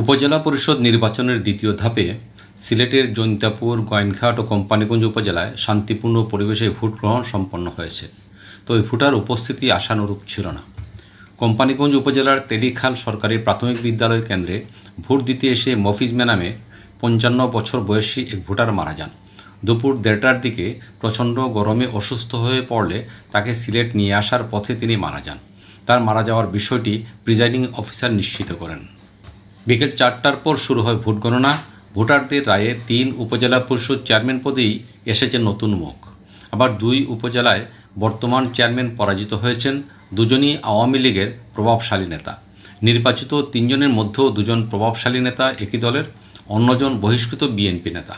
উপজেলা পরিষদ নির্বাচনের দ্বিতীয় ধাপে সিলেটের জৈন্তাপুর, গোয়েনঘাট ও কোম্পানীগঞ্জ উপজেলায় শান্তিপূর্ণ পরিবেশে ভোট গ্রহণ সম্পন্ন হয়েছে। তবে ভোটার উপস্থিতি আশানুরূপ ছিল না। কোম্পানীগঞ্জ উপজেলার তেলিখাল সরকারি প্রাথমিক বিদ্যালয় কেন্দ্রে ভোট দিতে এসে মফিজ মেনামে পঞ্চান্ন বছর বয়সী এক ভোটার মারা যান। দুপুর দেড়টার দিকে প্রচণ্ড গরমে অসুস্থ হয়ে পড়লে তাকে সিলেট নিয়ে আসার পথে তিনি মারা যান। তার মারা যাওয়ার বিষয়টি প্রিজাইডিং অফিসার নিশ্চিত করেন। বিকেল চারটার পর শুরু হয় ভোট গণনা। ভোটারদের রায়ে তিন উপজেলা পরিষদ চেয়ারম্যান পদেই এসেছে নতুন মুখ। আবার দুই উপজেলায় বর্তমান চেয়ারম্যান পরাজিত হয়েছেন দুজনই আওয়ামী লীগের প্রভাবশালী নেতা। নির্বাচিত তিনজনের মধ্যেও দুজন প্রভাবশালী নেতা একই দলের, অন্যজন বহিষ্কৃত বিএনপি নেতা।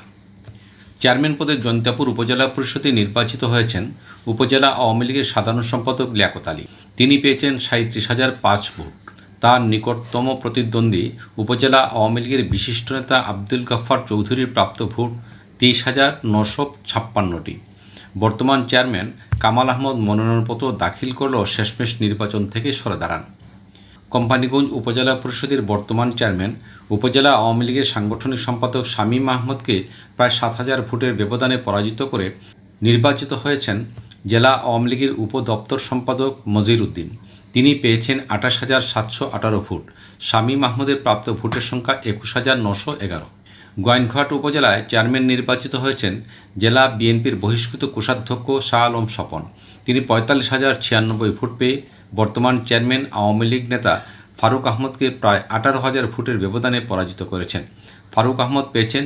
চেয়ারম্যান পদে জৈন্তাপুর উপজেলা পরিষদে নির্বাচিত হয়েছেন উপজেলা আওয়ামী লীগের সাধারণ সম্পাদক লিয়াকত আলী। তিনি পেয়েছেন সাঁত্রিশ হাজার পাঁচ ভোট। তার নিকটতম প্রতিদ্বন্দ্বী উপজেলা আওয়ামী লীগের বিশিষ্ট নেতা আব্দুল গাফফার চৌধুরীর প্রাপ্ত ভোট তেইশ হাজার নশো ছাপ্পান্নটি। বর্তমান চেয়ারম্যান কামাল আহমদ মনোনয়নপত্র দাখিল করলেও শেষমেশ নির্বাচন থেকে সরে দাঁড়ান। কোম্পানীগঞ্জ উপজেলা পরিষদের বর্তমান চেয়ারম্যান, উপজেলা আওয়ামী লীগের সাংগঠনিক সম্পাদক শামীম আহমদকে প্রায় সাত হাজার ভোটের ব্যবধানে পরাজিত করে নির্বাচিত হয়েছেন জেলা আওয়ামী লীগের উপদপ্তর সম্পাদক মজির উদ্দিন। তিনি পেয়েছেন আঠাশ হাজার সাতশো আঠারো ভোট। শামীম আহমদের প্রাপ্ত ভোটের সংখ্যা একুশ হাজার নশো এগারো। গোয়াইনঘাট উপজেলায় চেয়ারম্যান নির্বাচিত হয়েছেন জেলা বিএনপির বহিষ্কৃত কোষাধ্যক্ষ শাহ আলম স্বপন। তিনি পঁয়তাল্লিশ হাজার ছিয়ানব্বই ভোট পেয়ে বর্তমান চেয়ারম্যান আওয়ামী লীগ নেতা ফারুক আহমদকে প্রায় আঠারো হাজার ভোটের ব্যবধানে পরাজিত করেছেন। ফারুক আহমদ পেয়েছেন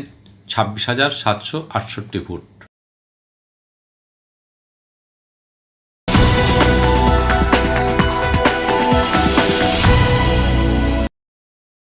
ছাব্বিশ হাজার সাতশো আটষট্টি ভোট।